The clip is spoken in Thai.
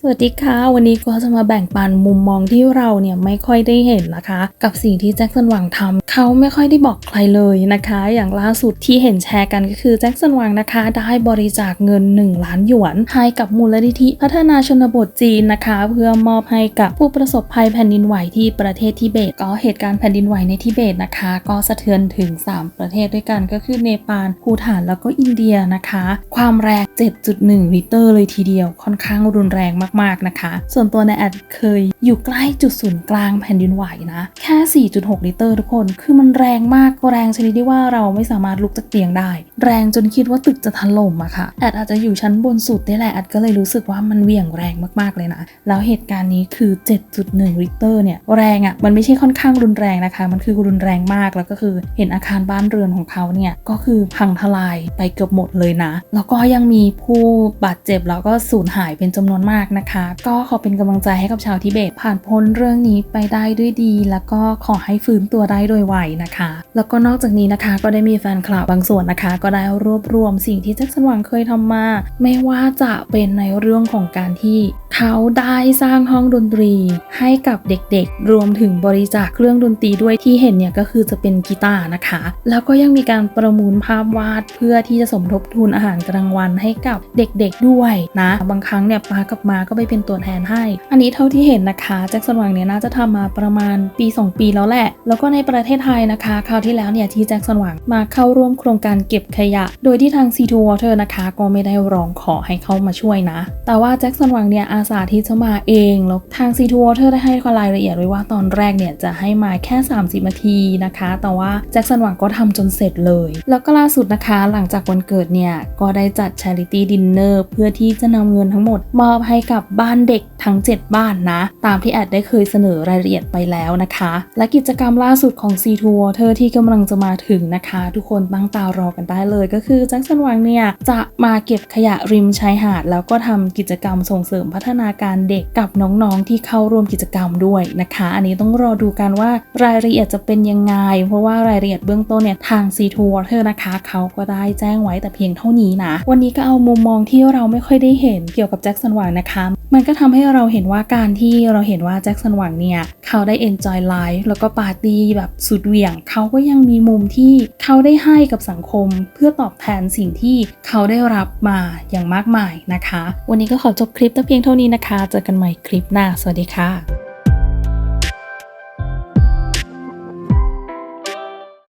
สวัสดีค่ะ วันนี้ก็จะมาแบ่งปันมุมมองที่เราเนี่ยไม่ค่อยได้เห็นนะคะ กับสิ่งที่แจ็คสันหวังทำเขาไม่ค่อยได้บอกใครเลยนะคะ อย่างล่าสุดที่เห็นแชร์กันก็คือแจ็คสันหวังนะคะ ได้บริจาคเงิน 1 ล้านหยวนให้กับมูลนิธิพัฒนาชนบทจีนนะคะ เพื่อมอบให้กับผู้ประสบภัยแผ่นดินไหวที่ประเทศทิเบต ก็เหตุการณ์แผ่นดินไหวในทิเบตนะคะ ก็สะเทือนถึง 3 ประเทศด้วยกันก็คือเนปาลภูฏานแล้วก็อินเดียนะคะ ความแรง7.1ลิตรเลยทีเดียว ค่อนข้างรุนแรงมากๆนะคะ ส่วนตัวในแอดเคยอยู่ใกล้จุดศูนย์กลางแผ่นดินไหวนะ แค่ 4.6 ลิตรทุกคน คือมันแรงมากแรงชนิดที่ว่าเราไม่สามารถลุกจากเตียงได้ แรงจนคิดว่าตึกจะถล่มอะค่ะแอดอาจจะอยู่ชั้นบนสุดนี่แหละแอดก็เลยรู้สึกว่ามันเวี่ยงแรงมากๆเลยนะ แล้วเหตุการณ์นี้คือ 7.1 ลิตรเนี่ยแรงอะมันไม่ใช่ค่อนข้างรุนแรงนะคะ มันคือรุนแรงมากแล้วก็คือเห็นอาคารบ้านเรือนของเขาเนี่ยก็คือพังทลายไปเกือบหมดเลยนะ แล้วก็ยังมีผู้บาดเจ็บแล้วก็สูญหายเป็นจำนวนมากนะคะ ก็ขอเป็นกำลังใจให้กับชาวทิเบต ผ่านพ้นเรื่องนี้ไปได้ด้วยดี แล้วก็ขอให้ฟื้นตัวได้โดยไวนะคะ แล้วก็นอกจากนี้นะคะ ก็ได้มีแฟนคลับบางส่วนนะคะ ก็ได้รวบรวมสิ่งที่แจ็คสันหวังเคยทำมา ไม่ว่าจะเป็นในเรื่องของการที่เขาได้สร้างห้องดนตรีให้กับเด็กๆ รวมถึงบริจาคเครื่องดนตรีด้วยที่เห็นเนี่ยก็คือจะเป็นกีตาร์นะคะ แล้วก็ยังมีการประมูลภาพวาดเพื่อที่จะสมทบทุนอาหารกลางวันให้กับเด็กๆด้วยนะ บางครั้งเนี่ยปากับมาก็ไปเป็นตัวแทนให้ อันนี้เท่าที่เห็นนะคะแจ็คสันหวังเนี่ยน่าจะทำมาประมาณปี 2 ปีแล้วแหละ แล้วก็ในประเทศไทยนะคะคราวที่แล้วเนี่ยที่แจ็คสันหวังมาเข้าร่วมโครงการเก็บขยะ โดยที่ทาง C2 Water นะคะก็ไม่ได้ร้องขอให้เข้ามาช่วยนะ แต่ว่าแจ็คสันหวังเนี่ยอาสาที่จะมาเองแล้วทาง C2 Water ได้ให้รายละเอียดไว้ว่าตอนแรกเนี่ยจะให้มาแค่ 30นาทีนะคะ แต่ว่าแจ็คสันหวังก็ทำจนเสร็จเลย แล้วก็ล่าสุดนะคะหลังจากวันเกิดเนี่ยก็ได้จัด Charity Dinner เพื่อที่จะนำเงินทั้งหมดมอบให้กับบ้านเด็ก ทั้ง 7 บ้านนะ ตามที่แอดได้เคยเสนอรายละเอียดไปแล้วนะคะ และกิจกรรมล่าสุดของ C2 Water ที่กำลังจะมาถึงนะคะ ทุกคนตั้งตารอกันได้เลยก็คือแจ็คสันหวังเนี่ย จะมาเก็บขยะริมชายหาด แล้วก็ทำกิจกรรมส่งเสริมพัฒนาการเด็กกับน้องๆ ที่เข้าร่วมกิจกรรมด้วยนะคะ อันนี้ต้องรอดูกันว่ารายละเอียดจะเป็นยังไง เพราะว่ารายละเอียดเบื้องต้นเนี่ยทาง C2 Water นะคะเขาก็ได้แจ้งไว้แต่เพียงเท่านี้นะ วันนี้ก็เอามุมมองที่เราไม่ค่อยได้เห็นเกี่ยวกับแจ็คสันหวังนะคะมันก็ทำให้เราเห็นว่าการที่เราเห็นว่าแจ็คสันหวังเนี่ย เขาได้ enjoy life แล้วก็ปาร์ตี้แบบสุดเหวี่ยง เขาก็ยังมีมุมที่เขาได้ให้กับสังคม เพื่อตอบแทนสิ่งที่เขาได้รับมาอย่างมากมายนะคะ วันนี้ก็ขอจบคลิปแต่เพียงเท่านี้นะคะ เจอกันใหม่คลิปหน้า สวัสดีค่ะ